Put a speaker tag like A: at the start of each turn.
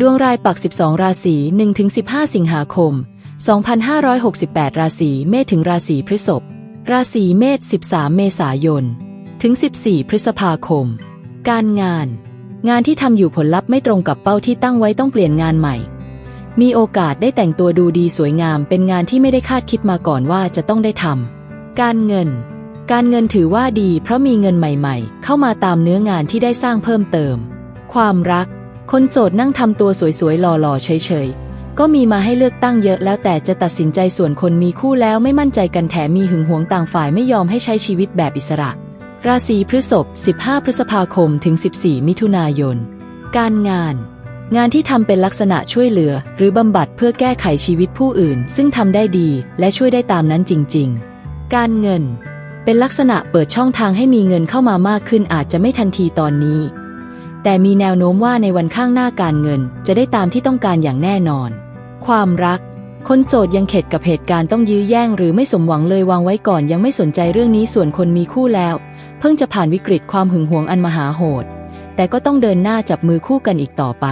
A: ดวงรายปัก 12 ราศี 1-15 สิงหาคม 2568 ราศีเมษถึงราศีพฤษภ ราศีเมษ 13 เมษายน ถึง 14 พฤษภาคม การงาน งานที่ทำอยู่ผลลัพธ์ไม่ตรงกับเป้าที่ตั้งไว้ต้องเปลี่ยนงานใหม่ มีโอกาสได้แต่งตัวดูดีสวยงามเป็นงานที่ไม่ได้คาดคิดมาก่อนว่าจะต้องได้ทำ การเงิน การเงินถือว่าดีเพราะมีเงินใหม่ ๆ เข้ามาตามเนื้องานที่ได้สร้างเพิ่มเติม ความรัก คนโสดนั่งทำตัวสวยๆหล่อๆเฉยๆ ก็มีมาให้เลือกตั้งเยอะแล้วแต่จะตัดสินใจส่วนคนมีคู่แล้วไม่มั่นใจกันแถมมีหึงหวงต่างฝ่ายไม่ยอมให้ใช้ชีวิตแบบอิสระ ราศีพฤษภ 15 พฤษภาคมถึง 14 มิถุนายน การงาน งานที่ทำเป็นลักษณะช่วยเหลือ หรือบำบัดเพื่อแก้ไขชีวิตผู้อื่น ซึ่งทำได้ดีและช่วยได้ตามนั้นจริง ๆ การเงิน เป็นลักษณะเปิดช่องทางให้มีเงินเข้ามามากขึ้นอาจจะไม่ทันทีตอนนี้ แต่มีแนวโน้มว่าในวันข้างหน้าการเงิน จะได้ตามที่ต้องการอย่างแน่นอน ความรัก คนโสดยังเข็ดกับเหตุการณ์ต้องยื้อแย่งหรือไม่สมหวังเลยวางไว้ก่อนยังไม่สนใจเรื่องนี้ส่วนคนมีคู่แล้ว เพิ่งจะผ่านวิกฤตความหึงหวงอันมหาโหด แต่ก็ต้องเดินหน้าจับมือคู่กันอีกต่อไป